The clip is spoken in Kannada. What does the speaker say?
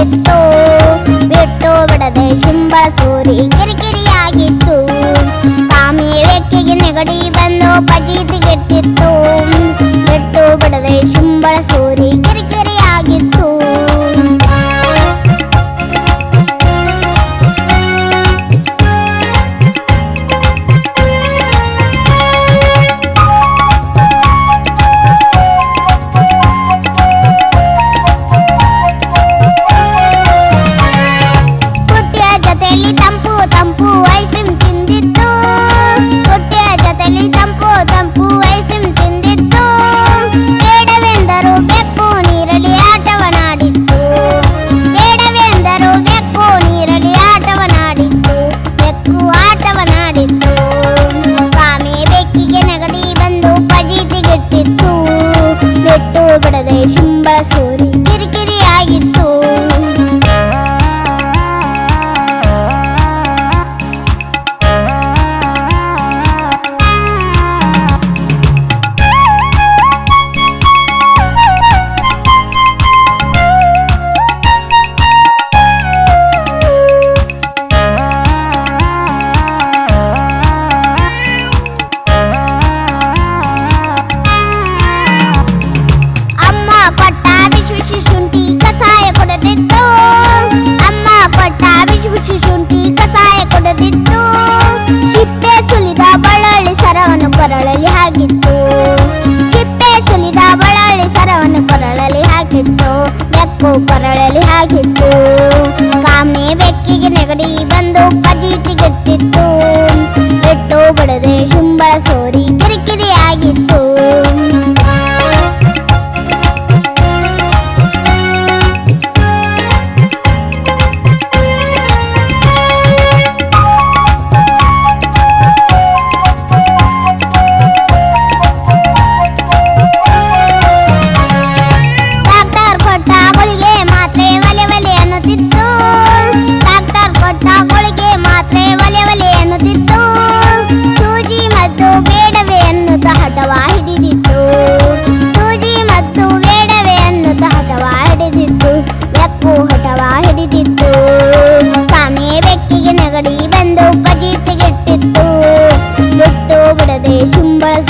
ಬಿಟ್ಟಿತ್ತು ಬಿಟ್ಟು ಬಿಡದೆ ಶಿಂಬ ಸೂರಿ ಕಿರಿಕಿರಿಯಾಗಿತ್ತು. ಕಾಮಿ ವ್ಯಕ್ತಿಗೆ ನೆಗಡಿ bas ನಡೆದಿತ್ತು ಚಿಪ್ಪೆ ಸುಲಿದ ಬಳಲಿ ಸರವನ್ನು ಕೊರಳಲ್ಲಿ ಹಾಕಿತ್ತು. ಚಿಪ್ಪೆ ಸುಲಿದ ಬಳ್ಳಾಳಿ ಸರವನ್ನು ಕೊರಳಲ್ಲಿ ಹಾಕಿತ್ತು. ಬೆಕ್ಕು ಕೊರಳಲ್ಲಿ ಹಾಕಿತ್ತು. będą 20 gry tu, do to bude dešum baz